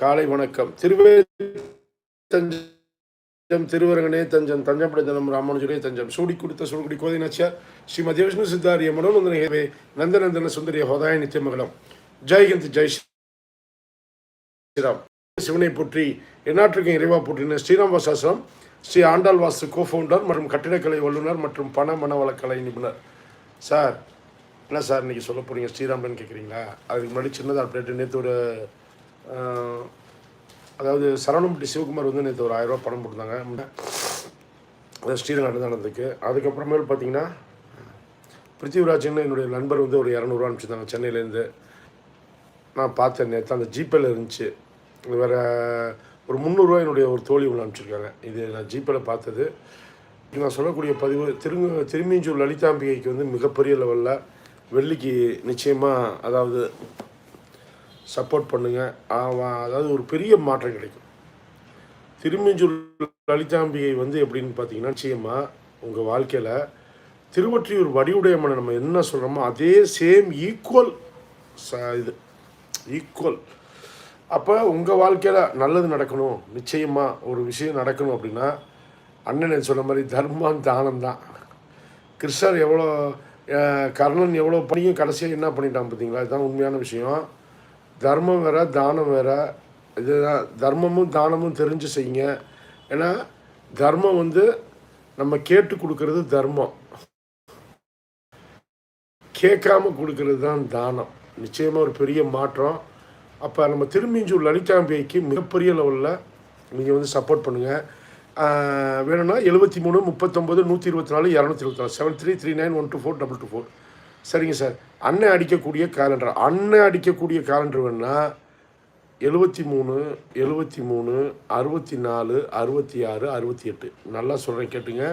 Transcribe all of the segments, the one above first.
காலை வணக்கம். திருவே தஞ்சம் திருவரங்கனே தஞ்சம் தஞ்சம்படைத்தனம் ராமானுஜரே தஞ்சம். சூடி கொடுத்த சுடுகுடி கோதை நச்சியார் ஸ்ரீமதி விஷ்ணு சித்தாரிய மனோநந்தனே நந்தநந்தன சுந்தரிய ஹோதாய நித்தியமங்கலம். ஜெய் ஹிந்த் ஜெய் ஸ்ரீராம். சிவனை போற்றி எந்நாட்டுக்கும் இறைவா போற்றின ஸ்ரீராம்வாசாசிரம் ஸ்ரீ ஆண்டாள் வாசு கோ ஃபவுண்டர் மற்றும் கட்டிடக்கலை வல்லுநர் மற்றும் பண மனவளக்கலை நிபுணர். சார் என்ன சார் இன்னைக்கு சொல்ல போகிறீங்க ஸ்ரீராமன் கேட்குறீங்களா அதுக்கு முன்னாடி சின்னதாக அப்டேட் நேற்று ஒரு அதாவது சரவணம்பட்டி சிவகுமார் வந்து நேற்று ஒரு ஆயிரரூபா பணம் கொடுத்தாங்க. அது ஸ்ரீரங்கம் நடந்ததுக்கு அதுக்கப்புறமேல் பார்த்தீங்கன்னா பிருத்திவிராஜன் என்னுடைய நண்பர் வந்து ஒரு இரநூறுவா அனுப்பிச்சிருந்தாங்க சென்னையிலேருந்து. நான் பார்த்தேன் நேற்று அந்த ஜிபேல இருந்துச்சு. வேறு ஒரு முந்நூறுரூவா என்னுடைய ஒரு தோழி ஒன்று அனுப்பிச்சிருக்காங்க. இது நான் ஜிபேல பார்த்தது. நான் சொல்லக்கூடிய பதிவு திருங்க திருமீஞ்சூர் லலிதாம்பிகைக்கு வந்து மிகப்பெரிய லெவலில் வெள்ளிக்கு நிச்சயமாக அதாவது சப்போர்ட் பண்ணுங்கள் அதாவது ஒரு பெரிய மாற்றம் கிடைக்கும். திருமஞ்சூர் லலிதாம்பிகை வந்து எப்படின்னு பார்த்தீங்கன்னா நிச்சயமாக உங்கள் வாழ்க்கையில் திருவொற்றியூர் வடிவுடையம்மனை நம்ம என்ன சொல்கிறோமோ அதே சேம் ஈக்குவல் ச இது ஈக்குவல் அப்போ உங்கள் வாழ்க்கையில் நல்லது நடக்கணும். நிச்சயமாக ஒரு விஷயம் நடக்கணும் அப்படின்னா அண்ணன் சொன்ன மாதிரி தர்மம் தானம் தான். கிருஷ்ணர் எவ்வளோ கர்ணன் எவ்வளோ பண்ணியும் கடைசியாக என்ன பண்ணிட்டான் பார்த்தீங்களா? இதுதான் உண்மையான விஷயம். தர்மம் வேற தானம் வேற இதுதான். தர்மமும் தானமும் தெரிஞ்சு செய்யுங்க. ஏன்னா தர்மம் வந்து நம்ம கேட்டு கொடுக்கறது தர்மம். கேட்காம கொடுக்கறது தான் தானம். நிச்சயமாக ஒரு பெரிய மாற்றம். அப்போ நம்ம திருமிஞ்சூர் லலிதாம்பிகைக்கு மிகப்பெரிய லெவலில் நீங்கள் வந்து சப்போர்ட் பண்ணுங்கள் வேணும்னா எழுபத்தி மூணு முப்பத்தொம்பது நூற்றி இருபத்தி நாலு இரநூத்தி இருபத்தி நாலு seven three three nine one two four double two four சரிங்க சார். அண்ணன் அடிக்கக்கூடிய கேலண்டர் அண்ணன் அடிக்கக்கூடிய கேலண்டர் வேணுன்னா எழுபத்தி மூணு எழுபத்தி மூணு அறுபத்தி நாலு அறுபத்தி ஆறு அறுபத்தி எட்டு. நல்லா சொல்கிறேன் கேட்டுங்க.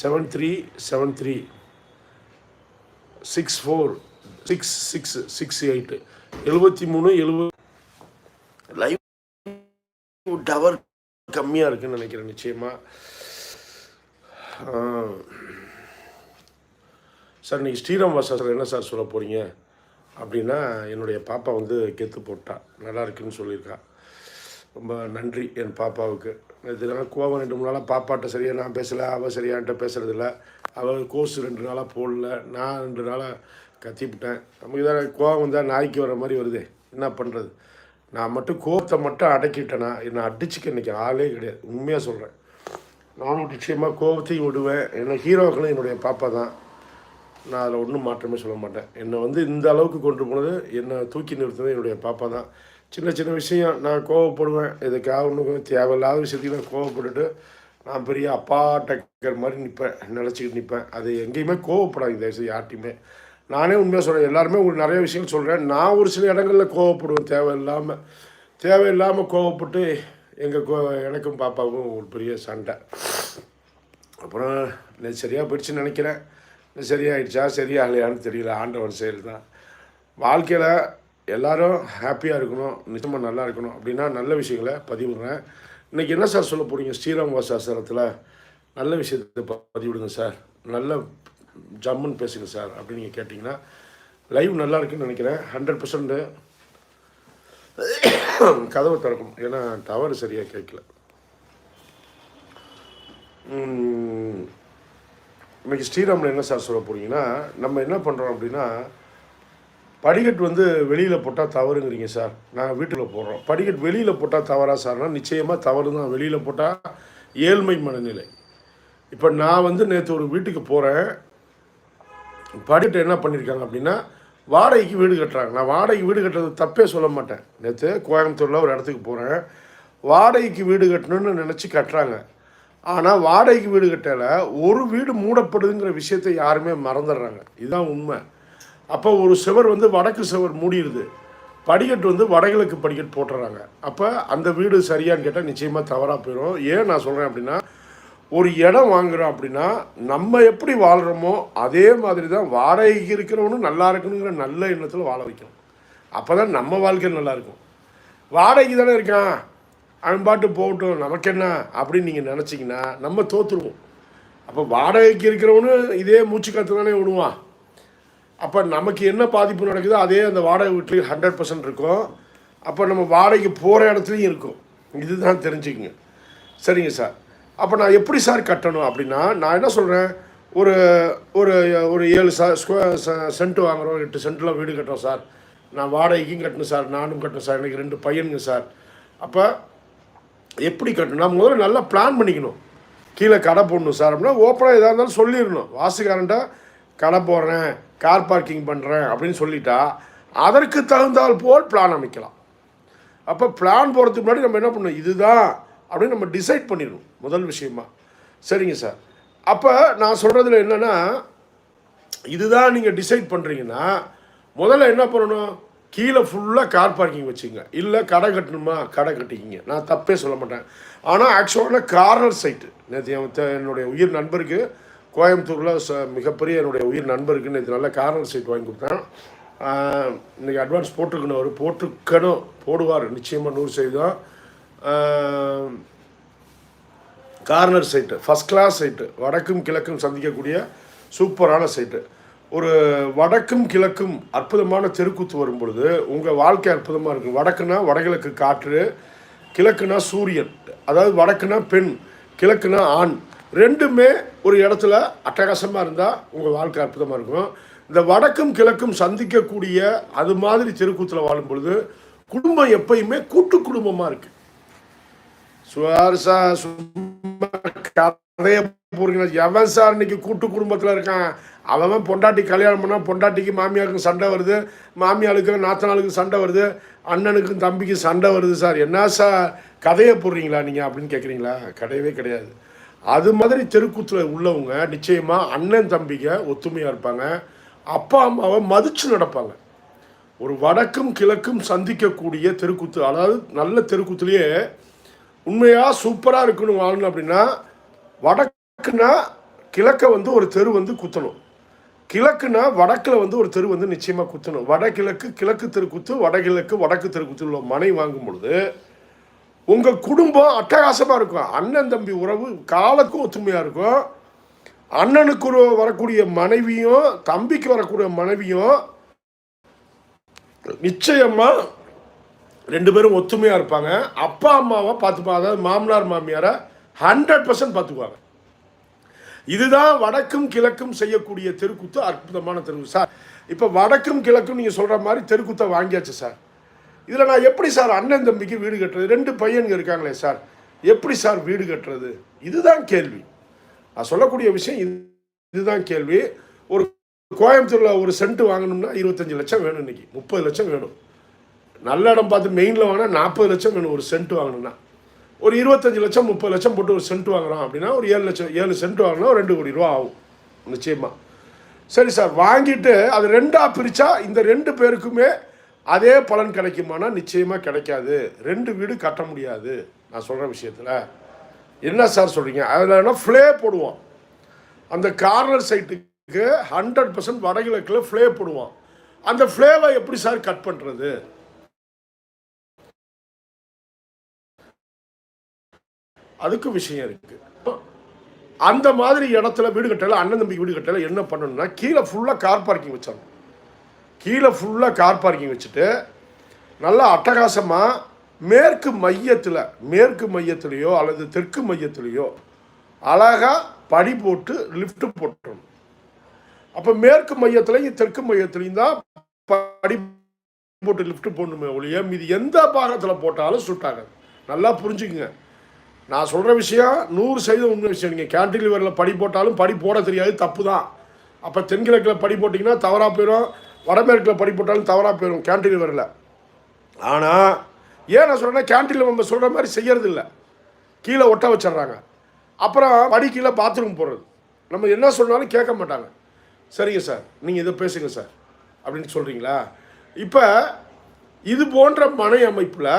Seven three seven three six four six six six eight எழுபத்தி மூணு எழுபது லைவ் டவர் கம்மியாக இருக்குன்னு நினைக்கிறேன் நிச்சயமாக சார் நீங்கள் ஸ்ரீராம் வாசா சார் என்ன சார் சொல்ல போகிறீங்க அப்படின்னா என்னுடைய பாப்பா வந்து கெத்து போட்டா. நல்லா இருக்குன்னு சொல்லியிருக்கா. ரொம்ப நன்றி என் பாப்பாவுக்கு. இதெல்லாம் கோவம் ரெண்டு மூணு நாளாக பாப்பாட்ட சரியாக நான் பேசலை அவள் சரியான்ட்ட பேசுகிறதில்ல அவள் கோர்ஸ் ரெண்டு நாளாக போடல. நான் ரெண்டு நாளாக கத்திவிட்டேன் நமக்கு இதாக கோவம் வந்தால் நாய்க்கு வர மாதிரி வருதே. என்ன பண்ணுறது நான் மட்டும் கோபத்தை மட்டும் அடக்கிட்டேனா என்னை அடிச்சுக்க இன்னைக்கு ஆளே கிடையாது. உண்மையாக சொல்கிறேன் நானும் நிச்சயமாக கோபத்தையும் விடுவேன். என்னை ஹீரோக்களும் என்னுடைய பாப்பா தான். நான் அதில் ஒன்றும் மாற்றமே சொல்ல மாட்டேன். என்னை வந்து இந்த அளவுக்கு கொண்டு போனது என்னை தூக்கி நிறுத்தினது என்னுடைய பாப்பா தான். சின்ன சின்ன விஷயம் நான் கோவப்படுவேன். இதுக்காக ஒன்றும் தேவையில்லாத விஷயத்துக்கு நான் கோவப்பட்டுட்டு நான் பெரிய அப்பா டக்கர் மாதிரி நிற்பேன் நினச்சிக்கிட்டு நிற்பேன். அது எங்கேயுமே கோவப்படாது தயவுசெய்து யார்ட்டையுமே நானே உண்மையாக சொல்கிறேன் எல்லாருமே உங்களுக்கு நிறைய விஷயங்கள் சொல்கிறேன் நான் ஒரு சில இடங்களில் கோவப்படுவேன் தேவையில்லாமல் தேவையில்லாமல் கோவப்பட்டு எங்கள் கோ எனக்கும் பாப்பாவுக்கும் ஒரு பெரிய சண்டை. அப்புறம் சரியாக போயிடுச்சுன்னு நினைக்கிறேன். சரியாயிடுச்சா சரியாகலையான்னு தெரியல ஆண்டவன் செயல் தான் வாழ்க்கையில் எல்லாரும் ஹாப்பியாக இருக்கணும் நிச்சயமாக நல்லா இருக்கணும் அப்படின்னா நல்ல விஷயங்களை பதிவிடுறேன். இன்றைக்கி என்ன சார் சொல்ல போகிறீங்க ஸ்ரீராம் வாசாசனத்தில் நல்ல விஷயத்தை பதிவிடுங்க சார். நல்ல ஜம்முன்னு பேசுங்க சார் அப்படின்னு நீங்கள் கேட்டிங்கன்னா லைவ் நல்லா இருக்குன்னு நினைக்கிறேன். ஹண்ட்ரட் பர்சன்ட்டு கதவை திறக்கணும் ஏன்னா டவர் சரியாக கேட்கல. இன்றைக்கி ஸ்ரீராமில் என்ன சார் சொல்ல போகிறீங்கன்னா நம்ம என்ன பண்ணுறோம் அப்படின்னா படிக்கட்டு வந்து வெளியில் போட்டால் தவறுங்கிறீங்க சார். நாங்கள் வீட்டில் போடுறோம் படிக்கட்டு வெளியில் போட்டால் தவறா சார்னா நிச்சயமாக தவறு தான். வெளியில் போட்டால் ஏழ்மை மனநிலை. இப்போ நான் வந்து நேற்று ஒரு வீட்டுக்கு போகிறேன் படிக்கட்டு என்ன பண்ணியிருக்காங்க அப்படின்னா வாடகைக்கு வீடு கட்டுறாங்க. நான் வாடகைக்கு வீடு கட்டுறது தப்பே சொல்ல மாட்டேன். நேற்று கோயம்புத்தூரில் ஒரு இடத்துக்கு போகிறேன் வாடகைக்கு வீடு கட்டணும்னு நினச்சி கட்டுறாங்க. ஆனால் வாடகைக்கு வீடு கட்டல ஒரு வீடு மூடப்படுதுங்கிற விஷயத்தை யாருமே மறந்துடுறாங்க. இதுதான் உண்மை. அப்போ ஒரு சுவர் வந்து வடக்கு சுவர் மூடிடுது. படிக்கட்டு வந்து வடகிழக்கு படிக்கட்டு போட்டுறாங்க. அப்போ அந்த வீடு சரியான்னு கேட்டால் நிச்சயமாக தவறாக போயிடும் ஏன் நான் சொல்கிறேன் அப்படின்னா ஒரு இடம் வாங்குகிறோம் அப்படின்னா நம்ம எப்படி வாழ்கிறோமோ அதே மாதிரி தான் வாடகைக்கு இருக்கிறவனும் நல்லா இருக்கணுங்கிற நல்ல எண்ணத்தில் வாழ வைக்கணும். அப்போ தான் நம்ம வாழ்க்கை நல்லா இருக்கும். வாடகைக்கு தானே இருக்கான்? அவன் பாட்டு போகட்டும் நமக்கு என்ன அப்படின்னு நீங்கள் நினச்சிங்கன்னா நம்ம தோற்றுருவோம் அப்போ வாடகைக்கு இருக்கிறவனு இதே மூச்சு காற்று தானே விடுவான் அப்போ நமக்கு என்ன பாதிப்பு நடக்குதோ அதே அந்த வாடகை வீட்லேயும் ஹண்ட்ரட் பர்சன்ட் இருக்கும். அப்போ நம்ம வாடகைக்கு போகிற இடத்துலையும் இருக்கும். இதுதான் தெரிஞ்சுக்குங்க. சரிங்க சார். அப்போ நான் எப்படி சார் கட்டணும் அப்படின்னா நான் என்ன சொல்கிறேன் ஒரு ஒரு ஒரு ஏழு சா ஸ்கொயர் சென்ட் வாங்குகிறோம் எட்டு சென்ட்டில் வீடு கட்டுறோம் சார். நான் வாடகைக்கும் கட்டணும் சார் நானும் கட்டணும் சார். எனக்கு ரெண்டு பையனுங்க சார். அப்போ எப்படி கட்டணும்? நம்ம முதல்ல நல்லா பிளான் பண்ணிக்கணும். கீழே கடை போடணும் சார் அப்படின்னா ஓப்பனாக எதாக இருந்தாலும் சொல்லிடணும். வாசுக்காரன்ட்ட கடை போடுறேன் கார் பார்க்கிங் பண்ணுறேன் அப்படின்னு சொல்லிட்டா அதற்கு தகுந்தால் போல் பிளான் அமைக்கலாம். அப்போ பிளான் போகிறதுக்கு முன்னாடி நம்ம என்ன பண்ணணும்? இதுதான் அப்படின்னு நம்ம டிசைட் பண்ணிடணும். முதல் விஷயமா. சரிங்க சார். அப்போ நான் சொல்கிறதுல என்னென்னா இதுதான் நீங்கள் டிசைட் பண்ணுறீங்கன்னா முதல்ல என்ன பண்ணணும்? கீழே ஃபுல்லாக கார் பார்க்கிங் வச்சுங்க இல்லை கடை கட்டணுமா? கடை கட்டிக்கிங்க. நான் தப்பே சொல்ல மாட்டேன். ஆனால் ஆக்சுவலான கார்னர் சைட்டு நேற்று என்னுடைய உயிர் நண்பருக்கு கோயம்புத்தூரில் ச மிகப்பெரிய என்னுடைய உயிர் நண்பருக்கு நேற்று நல்ல கார்னர் சைட் வாங்கி கொடுத்தேன். இன்றைக்கி இன்னைக்கு அட்வான்ஸ் போட்டிருக்கணும். அவர் போட்டிருக்கணும். போடுவார். நிச்சயமாக நூறு சதவீதம். Corner side first class side வடக்கும் கிழக்கும் சந்திக்கக்கூடிய சூப்பரான சைட்டு ஒரு வடக்கும் கிழக்கும் அற்புதமான தெருக்கூத்து வரும் பொழுது உங்கள் வாழ்க்கை அற்புதமாக இருக்கும் வடக்குனா வடகிழக்கு காற்று கிழக்குனா சூரியன் அதாவது வடக்குனா பெண் கிழக்குனா ஆண். ரெண்டுமே ஒரு இடத்துல அட்டகாசமாக இருந்தால் உங்கள் வாழ்க்கை அற்புதமாக இருக்கும். இந்த வடக்கும் கிழக்கும் சந்திக்கக்கூடிய அது மாதிரி தெருக்கூத்தில் வாழும் பொழுது குடும்பம் எப்பயுமே கூட்டு குடும்பமாக இருக்குது சுவாரசா சும்மா கதையை போறீங்க. எவன் சார் இன்னைக்கு கூட்டு குடும்பத்தில் இருக்கான்? அவன் பொண்டாட்டி கல்யாணம் பண்ணால் பொண்டாட்டிக்கு மாமியாருக்கும் சண்டை வருது. மாமியாளுக்கு நாத்தனாளுக்கு சண்டை வருது. அண்ணனுக்கும் தம்பிக்கும் சண்டை வருது சார். என்ன சார்? கதையை போடுறீங்களா நீங்கள் அப்படின்னு கேட்குறீங்களா கிடையவே கிடையாது. அது மாதிரி தெருக்கூத்தில் உள்ளவங்க நிச்சயமாக அண்ணன் தம்பிங்க ஒத்துமையாக இருப்பாங்க. அப்பா அம்மாவை மதித்து நடப்பாங்க. ஒரு வடக்கும் கிழக்கும் சந்திக்கக்கூடிய தெருக்கூத்து அதாவது நல்ல தெருக்கூத்துலேயே உண்மையாக சூப்பராக இருக்கணும் வாழணும் அப்படின்னா வடக்குன்னா கிழக்க வந்து ஒரு தெரு வந்து குத்தணும். கிழக்குனா வடக்கில் வந்து ஒரு தெரு வந்து நிச்சயமாக குத்தணும். வடகிழக்கு கிழக்கு தெருக்குத்து வடகிழக்கு வடக்கு தெருக்குத்து உள்ள மனை வாங்கும் பொழுது உங்கள் குடும்பம் அட்டகாசமாக இருக்கும். அண்ணன் தம்பி உறவு காலக்கும் ஒத்துமையாக இருக்கும். அண்ணனுக்கு வரக்கூடிய மனைவியும் தம்பிக்கு வரக்கூடிய மனைவியும் நிச்சயமாக ரெண்டு பேரும் ஒத்துமையாக இருப்பாங்க. அப்பா அம்மாவை பார்த்துப்பா அதாவது மாமனார் மாமியாரை ஹண்ட்ரட் பர்சன்ட் பார்த்துக்குவாங்க. இதுதான் வடக்கும் கிழக்கும் செய்யக்கூடிய தெருக்கூத்து அற்புதமான தெரு. சார் இப்போ வடக்கும் கிழக்கும் நீங்கள் சொல்கிற மாதிரி தெருக்கூத்தை வாங்கியாச்சு சார். இதில் நான் எப்படி சார் அண்ணன் தம்பிக்கு வீடு கட்டுறது? ரெண்டு பையனுங்க இருக்காங்களே சார். எப்படி சார் வீடு கட்டுறது? இதுதான் கேள்வி. நான் சொல்லக்கூடிய விஷயம் இதுதான் கேள்வி. ஒரு கோயம்புத்தூரில் ஒரு சென்ட் வாங்கணும்னா இருபத்தஞ்சு லட்சம் வேணும் இன்னைக்கு. முப்பது லட்சம் வேணும். நல்ல இடம் பார்த்து மெயினில் வாங்கினா நாற்பது லட்சம் வேணும் ஒரு சென்ட் வாங்கணும்னா. ஒரு இருபத்தஞ்சு லட்சம் முப்பது லட்சம் போட்டு ஒரு சென்ட் வாங்குறோம் அப்படின்னா ஒரு ஏழு லட்சம் ஏழு சென்ட் வாங்கினா ரெண்டு கோடி ரூபா ஆகும். நிச்சயமாக சரி சார் வாங்கிட்டு அது ரெண்டாக பிரித்தா இந்த ரெண்டு பேருக்குமே அதே பலன் கிடைக்குமானா? நிச்சயமாக கிடைக்காது. ரெண்டு வீடு கட்ட முடியாது. நான் சொல்கிற விஷயத்தில். என்ன சார் சொல்கிறீங்க அதில் என்ன ஃப்ளே போடுவோம். அந்த கார்னர் சைட்டுக்கு ஹண்ட்ரட் பர்சன்ட் வடகிழக்கில் ஃப்ளே போடுவோம். அந்த ஃப்ளேவை எப்படி சார் கட் பண்ணுறது அதுக்கு விஷயம் இருக்கு. அந்த மாதிரி இடத்துல வீடு கட்டல அண்ணன் தம்பி வீடு கட்டல என்ன பண்ணணும்னா கீழே ஃபுல்லாக கார் பார்க்கிங் வச்சாங்க. கீழே ஃபுல்லாக கார் பார்க்கிங் வச்சுட்டு நல்லா அட்டகாசமாக மேற்கு மையத்தில் மேற்கு மையத்திலேயோ அல்லது தெற்கு மையத்திலேயோ அழகாக படி போட்டு லிஃப்ட் போட்டுரும் அப்போ மேற்கு மையத்துலையும் தெற்கு மையத்துலையும் தான் படி போட்டு லிஃப்ட் போடணுமே ஒழிய மீதி எந்த பாகத்தில் போட்டாலும் சுட்டாங்க நல்லா புரிஞ்சுக்குங்க. நான் சொல்கிற விஷயம் நூறு சதவீதம் உண்மை விஷயம். நீங்கள் கேன்டிலிவரில் படி போட்டாலும் படி போட தெரியாது தப்பு தான் அப்போ தென்கிழக்கில் படி போட்டிங்கன்னா தவறாக போயிடும் வடமேற்கில் படி போட்டாலும் தவறாக போயிடும் கேன்டிலிவரில் ஆனால் ஏன் நான் சொல்கிறேன்னா கேன்டீனில் நம்ம சொல்கிற மாதிரி செய்யறதில்ல. கீழே ஒட்ட வச்சிடுறாங்க. அப்புறம் படி கீழே பாத்ரூம் போடுறது. நம்ம என்ன சொன்னாலும் கேட்க மாட்டாங்க. சரிங்க சார் நீங்கள் இதை பேசுங்க சார். அப்படின்னு சொல்கிறீங்களா இப்போ இது போன்ற மனை அமைப்பில்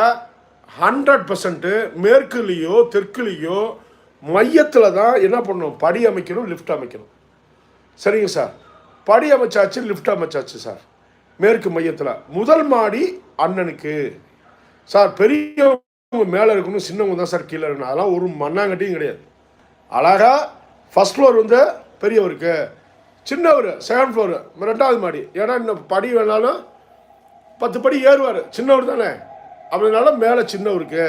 ஹண்ட்ரட் பர்சன்ட்டு மேற்குலேயோ தெற்குலேயோ மையத்தில் தான் என்ன பண்ணணும்? படி அமைக்கணும் லிஃப்ட் அமைக்கணும். சரிங்க சார். படி அமைச்சாச்சு லிஃப்ட் அமைச்சாச்சு சார். மேற்கு மையத்தில். முதல் மாடி அண்ணனுக்கு. சார் பெரியவங்க மேலே இருக்கணும் சின்னவங்க தான் சார் கீழே இருக்கணும். அதெல்லாம் ஒரு மண்ணாங்கட்டியும் கிடையாது. அழகா ஃபஸ்ட் ஃப்ளோர் வந்து பெரியவருக்கு. சின்னவர் செகண்ட் ஃப்ளோரு ரெண்டாவது மாடி. ஏன்னா இன்னும் படி வேணாலும் பத்து படி ஏறுவார். சின்னவர் தானே? அப்படினால மேலே சின்ன இருக்கு.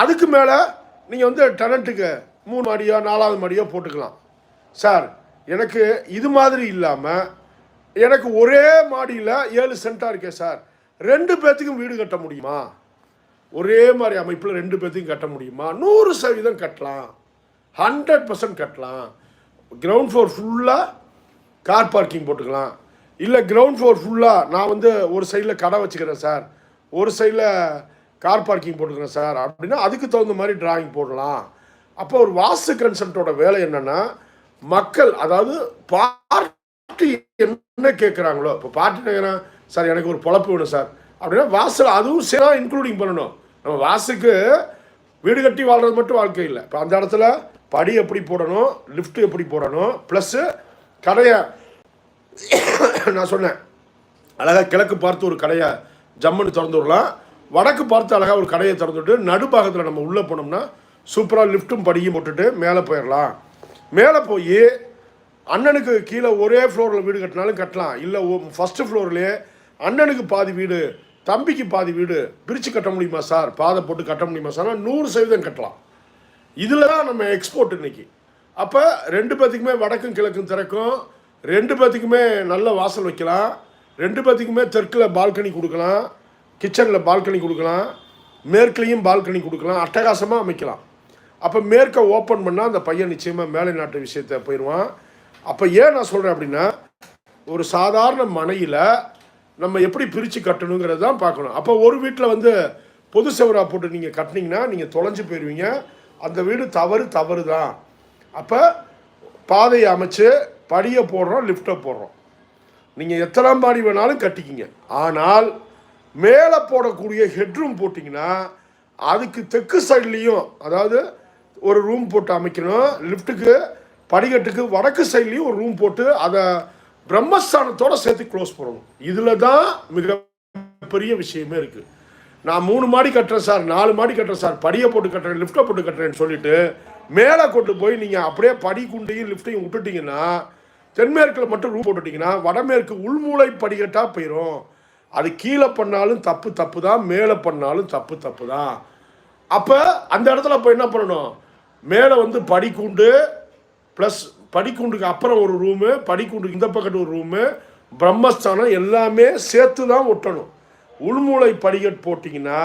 அதுக்கு மேலே நீங்கள் வந்து டெனண்ட்டுக்கு மூணு மாடியோ நாலாவது மாடியோ போட்டுக்கலாம். சார் எனக்கு இது மாதிரி இல்லாமல் எனக்கு ஒரே மாடியில் ஏழு சென்ட்டாக இருக்கே சார் ரெண்டு பேர்த்துக்கும் வீடு கட்ட முடியுமா? ஒரே மாதிரி அமைப்பில் ரெண்டு பேர்த்தையும் கட்ட முடியுமா? நூறு சதவீதம் கட்டலாம். ஹண்ட்ரட் பர்சன்ட் கட்டலாம். கிரவுண்ட் ஃப்ளோர் ஃபுல்லாக கார் பார்க்கிங் போட்டுக்கலாம். இல்லை கிரவுண்ட் ஃப்ளோர் ஃபுல்லாக நான் வந்து ஒரு சைடில் கடை வச்சுக்கிறேன் சார் ஒரு சைடில் கார் பார்க்கிங் போட்டுக்கிறேன் சார் அப்படின்னா அதுக்கு தகுந்த மாதிரி டிராயிங் போடலாம். அப்போ ஒரு வாஸ்து கன்சல்ட்டோட வேலை என்னென்னா மக்கள் அதாவது பார்ட்டி என்ன கேட்குறாங்களோ இப்போ பார்ட்டி கேட்குறேன் சார் எனக்கு ஒரு பொழப்பு வேணும் சார். அப்படின்னா வாசல் அதுவும் சேரா இன்க்ளூடிங் பண்ணணும். நம்ம வாசுக்கு வீடு கட்டி வாழ்றது மட்டும் வாழ்க்கை இல்லை. இப்போ அந்த இடத்துல படி எப்படி போடணும் லிஃப்ட் எப்படி போடணும் ப்ளஸ்ஸு கடையை நான் சொன்னேன் அழகாக கிழக்கு பார்த்து ஒரு கடையை ஜம்முன்னு திறந்து விடலாம் வடக்கு பார்த்து அழகாக ஒரு கடையை திறந்துட்டு நடுப்பாகத்தில் நம்ம உள்ளே போனோம்னா சூப்பராக லிஃப்ட்டும் படியும் போட்டுட்டு மேலே போயிடலாம். மேலே போய் அண்ணனுக்கு கீழே ஒரே ஃப்ளோரில் வீடு கட்டினாலும் கட்டலாம். இல்லை ஃபஸ்ட்டு ஃப்ளோர்லேயே அண்ணனுக்கு பாதி வீடு தம்பிக்கு பாதி வீடு பிரித்து கட்ட முடியுமா சார்? பாதை போட்டு கட்ட முடியுமா சார் நூறு சதவீதம் கட்டலாம். இதில் தான் நம்ம எக்ஸ்போர்ட் இன்றைக்கி அப்போ ரெண்டு பேத்துக்குமே வடக்கும் கிழக்கும் திறக்கும். ரெண்டு பேத்துக்குமே நல்ல வாசல் வைக்கலாம். ரெண்டு பேர்த்துக்குமே தெற்கில் பால்கனி கொடுக்கலாம் கிச்சனில் பால்கனி கொடுக்கலாம் மேற்குலேயும் பால்கனி கொடுக்கலாம் அட்டகாசமாக அமைக்கலாம். அப்போ மேற்கை ஓப்பன் பண்ணால் அந்த பையன் நிச்சயமாக மேலை நாட்டு விஷயத்தை போயிடுவான். அப்போ ஏன் நான் சொல்கிறேன் அப்படின்னா ஒரு சாதாரண மனையில் நம்ம எப்படி பிரித்து கட்டணுங்கிறது தான் பார்க்கணும். அப்போ ஒரு வீட்டில் வந்து பொது செவரா போட்டு நீங்கள் கட்டினீங்கன்னா நீங்கள் தொலைஞ்சு போயிடுவீங்க அந்த வீடு தவறு தவறு தான் அப்போ பாதையை அமைச்சு படியை போடுறோம் லிஃப்ட்டை போடுறோம். நீங்கள் எத்தனை மாடி வேணாலும் கட்டிக்கிங்க. ஆனால் மேலே போடக்கூடிய ஹெட்ரூம் போட்டிங்கன்னா அதுக்கு தெற்கு சைட்லேயும் அதாவது ஒரு ரூம் போட்டு அமைக்கணும். லிஃப்ட்டுக்கு படிக்கட்டுக்கு வடக்கு சைட்லேயும் ஒரு ரூம் போட்டு அதை பிரம்மஸ்தானத்தோட சேர்த்து க்ளோஸ் பண்ணணும். இதில் தான் மிக பெரிய விஷயமே இருக்குது நான் மூணு மாடி கட்டுறேன் சார் நாலு மாடி கட்டுறேன் சார் படியை போட்டு கட்டுறேன் லிஃப்ட்டை போட்டு கட்டுறேன்னு சொல்லிட்டு மேலே கொண்டு போய் நீங்கள் அப்படியே படி குண்டையும் லிஃப்ட்டையும் விட்டுட்டிங்கன்னா தென்மேற்கில் மட்டும் ரூம் போட்டுட்டிங்கன்னா வடமேற்கு உள்மூளை படிக்கட்டாக போயிடும் அது கீழே பண்ணாலும் தப்பு தப்பு தான் மேலே பண்ணாலும் தப்பு தப்பு தான் அப்போ அந்த இடத்துல அப்போ என்ன பண்ணணும்? மேலே வந்து படிக்கூண்டு ப்ளஸ் படிக்கூண்டுக்கு அப்புறம் ஒரு ரூமு படிக்கூண்டுக்கு இந்த பக்கத்து ஒரு ரூமு பிரம்மஸ்தானம் எல்லாமே சேர்த்து தான் ஒட்டணும். உள்மூளை படிக்கட் போட்டிங்கன்னா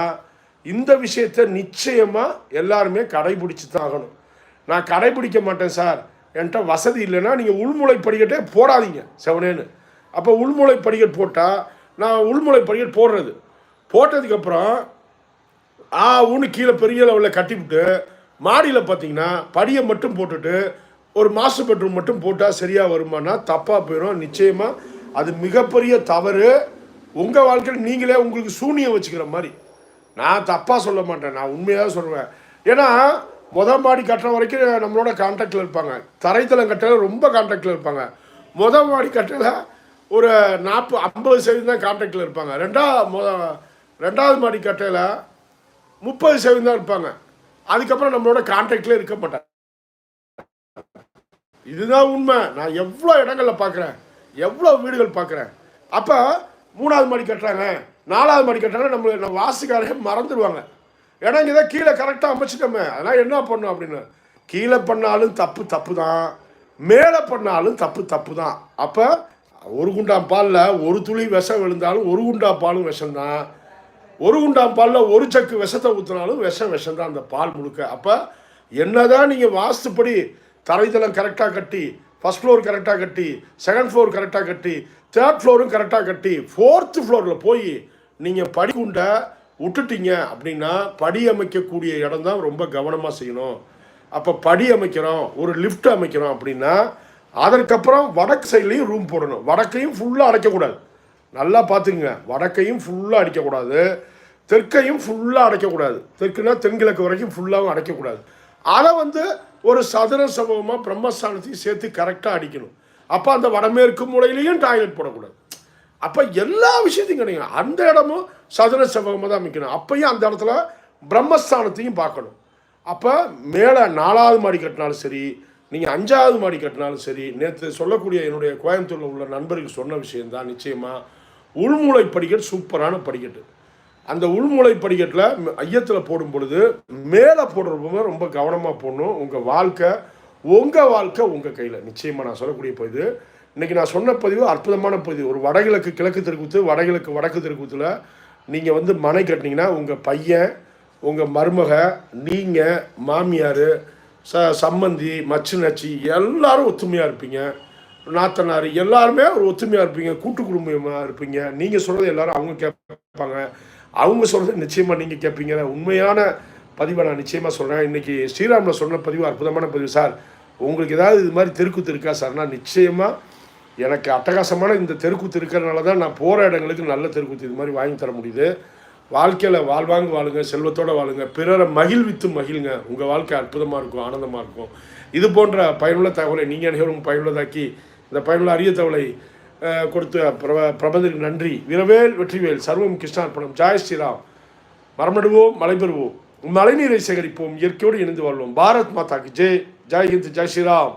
இந்த விஷயத்தை நிச்சயமாக எல்லாருமே கடைபிடிச்சி தான் ஆகணும். நான் கடைபிடிக்க மாட்டேன் சார். என்கிட்ட வசதி இல்லைன்னா நீங்கள் உள்முளை படிக்கட்டே போடாதீங்க செவனேன்னு. அப்போ உள்முளை படிக்கட் போட்டால் நான் உள்முளை படிக்கட் போடுறது. போட்டதுக்கப்புறம் ஆ ஊன்னு கீழே பெரிய லெவலில் கட்டிவிட்டு மாடியில் பார்த்தீங்கன்னா படியை மட்டும் போட்டுட்டு ஒரு மாஸ்டர் பெட்ரூம் மட்டும் போட்டால் சரியாக வருமானா தப்பாக போயிடும் நிச்சயமாக அது மிகப்பெரிய தவறு. உங்கள் வாழ்க்கையில் நீங்களே உங்களுக்கு சூனியம் வச்சுக்கிற மாதிரி. நான் தப்பாக சொல்ல மாட்டேன் நான் உண்மையாக சொல்லுவேன் ஏன்னா மொதல் மாடி கட்டுற வரைக்கும் நம்மளோட கான்டாக்டில் இருப்பாங்க. தரைத்தளம் கட்டல ரொம்ப கான்டாக்டில் இருப்பாங்க. மொதல் மாடி கட்டல ஒரு நாற்பது ஐம்பது சதவீதம் தான் கான்டாக்டில் இருப்பாங்க. ரெண்டாவது முத ரெண்டாவது மாடி கட்டையில் முப்பது சதவீதம் தான் இருப்பாங்க. அதுக்கப்புறம் நம்மளோட கான்டாக்டில் இருக்க மாட்டாங்க இதுதான் உண்மை. நான் எவ்வளோ இடங்களில் பார்க்குறேன் எவ்வளோ வீடுகள் பார்க்குறேன் அப்போ மூணாவது மாடி கட்டுறாங்க. நாலாவது மாடி கட்டுறாங்க நம்மளுக்கு நம்ம வாசிக்காரங்க மறந்துடுவாங்க. ஏன்னா இங்கே தான் கீழே கரெக்டாக அமைச்சிட்டோமே அதெல்லாம் என்ன பண்ணும் அப்படின்னு? கீழே பண்ணாலும் தப்பு தப்பு தான் மேலே பண்ணாலும் தப்பு தப்பு தான் அப்போ ஒரு குண்டாம் பாலில் ஒரு துளி விஷம் விழுந்தாலும் ஒரு குண்டா பாலும் விஷம்தான். ஒரு குண்டாம் பாலில் ஒரு சக்கு விஷத்தை ஊற்றினாலும் விஷம் விஷம் தான் அந்த பால் முழுக்க. அப்போ என்னதான் நீங்கள் வாஸ்துப்படி தரைத்தளம் கரெக்டாக கட்டி ஃபஸ்ட் ஃப்ளோர் கரெக்டாக கட்டி செகண்ட் ஃப்ளோர் கரெக்டாக கட்டி தேர்ட் ஃப்ளோரும் கரெக்டாக கட்டி ஃபோர்த்து ஃப்ளோரில் போய் நீங்கள் படிக்குண்டை விட்டுட்டீங்க அப்படின்னா படி அமைக்கக்கூடிய இடம் தான் ரொம்ப கவனமாக செய்யணும். அப்போ படி அமைக்கிறோம் ஒரு லிஃப்ட் அமைக்கிறோம் அப்படின்னா அதற்கப்புறம் வடக்கு சைட்லேயும் ரூம் போடணும். வடக்கையும் ஃபுல்லாக அடைக்கக்கூடாது. நல்லா பார்த்துக்குங்க. வடக்கையும் ஃபுல்லாக அடைக்கக்கூடாது. தெற்கையும் ஃபுல்லாக அடைக்கக்கூடாது. தெற்குனா தென்கிழக்கு வரைக்கும் ஃபுல்லாகவும் அடைக்கக்கூடாது. அதை வந்து ஒரு சதுர சமூகமாக பிரம்மஸ்தானத்தையும் சேர்த்து கரெக்டாக அடிக்கணும். அப்போ அந்த வடமேற்கு மூலையிலையும் டாய்லெட் போடக்கூடாது. அப்போ எல்லா விஷயத்தையும் கிடைக்கும் அந்த இடமும் சதுர செவ்வகமாக தான் அமைக்கணும். அப்பையும் அந்த இடத்துல பிரம்மஸ்தானத்தையும் பார்க்கணும். அப்போ மேலே நாலாவது மாடி கட்டினாலும் சரி நீங்கள் அஞ்சாவது மாடி கட்டினாலும் சரி நேற்று சொல்லக்கூடிய என்னுடைய கோயம்புத்தூரில் உள்ள நண்பருக்கு சொன்ன விஷயந்தான் நிச்சயமாக உள்மூளை படிக்கட்டு சூப்பரான படிக்கட்டு. அந்த உள்முளை படிக்கட்டில் ஐயத்தில் போடும் பொழுது மேலே போடுறப்ப ரொம்ப கவனமாக போடணும். உங்கள் வாழ்க்கை உங்கள் வாழ்க்கை உங்கள் கையில். நிச்சயமாக நான் சொல்லக்கூடிய பதிவு இன்றைக்கி நான் சொன்ன பதிவு அற்புதமான பதிவு. ஒரு வடகிழக்கு கிழக்கு தெருக்கூத்து வடகிழக்கு வடக்கு தெருக்கூத்தில் நீங்கள் வந்து மனை கட்டினீங்கன்னா உங்கள் பையன் உங்கள் மருமக நீங்கள் மாமியார் ச சம்மந்தி மச்சு நச்சி எல்லோரும் ஒத்துமையாக இருப்பீங்க. நாத்தனார் எல்லாருமே ஒரு ஒத்துமையாக இருப்பீங்க. கூட்டு குடும்பமாக இருப்பீங்க. நீங்கள் சொல்கிறது எல்லோரும் அவங்க கேட்பாங்க. அவங்க சொல்கிறது நிச்சயமாக நீங்கள் கேட்பீங்க. உண்மையான பதிவை நான் நிச்சயமாக சொல்கிறேன் இன்றைக்கி ஸ்ரீராமில் சொன்ன பதிவு அற்புதமான பதிவு. சார் உங்களுக்கு ஏதாவது இது மாதிரி தெருக்கூத்து இருக்கா? சார்னா நிச்சயமாக எனக்கு அட்டகாசமான இந்த தெருக்கூத்து இருக்கிறதுனால தான் நான் போகிற இடங்களுக்கு நல்ல தெருக்கூத்து இது மாதிரி வாங்கி தர முடியுது. வாழ்க்கையில் வாழ்வாங்க வாழுங்க செல்வத்தோடு வாழுங்க பிறரை மகிழ்வித்து மகிழுங்க. உங்கள் வாழ்க்கை அற்புதமாக இருக்கும் ஆனந்தமாக இருக்கும். இது போன்ற பயனுள்ள தகவலை நீங்கள் அனைவரும் பயனுள்ளதாக்கி இந்த பயனுள்ள அரிய தகவலை கொடுத்த பிரப பிரபந்தருக்கு நன்றி. வீரவேல் வெற்றிவேல் சர்வம் கிருஷ்ணார்ப்பணம் ஜாய் ஸ்ரீராம். மரமிடுவோம் மலை மழை பெறுவோம் மழைநீரை சேகரிப்போம். இயற்கையோடு இணைந்து வாழ்வோம். பாரத் மாதாக்கு. ஜெய் ஜெய் ஹிந்த் ஜெய் ஸ்ரீராம்.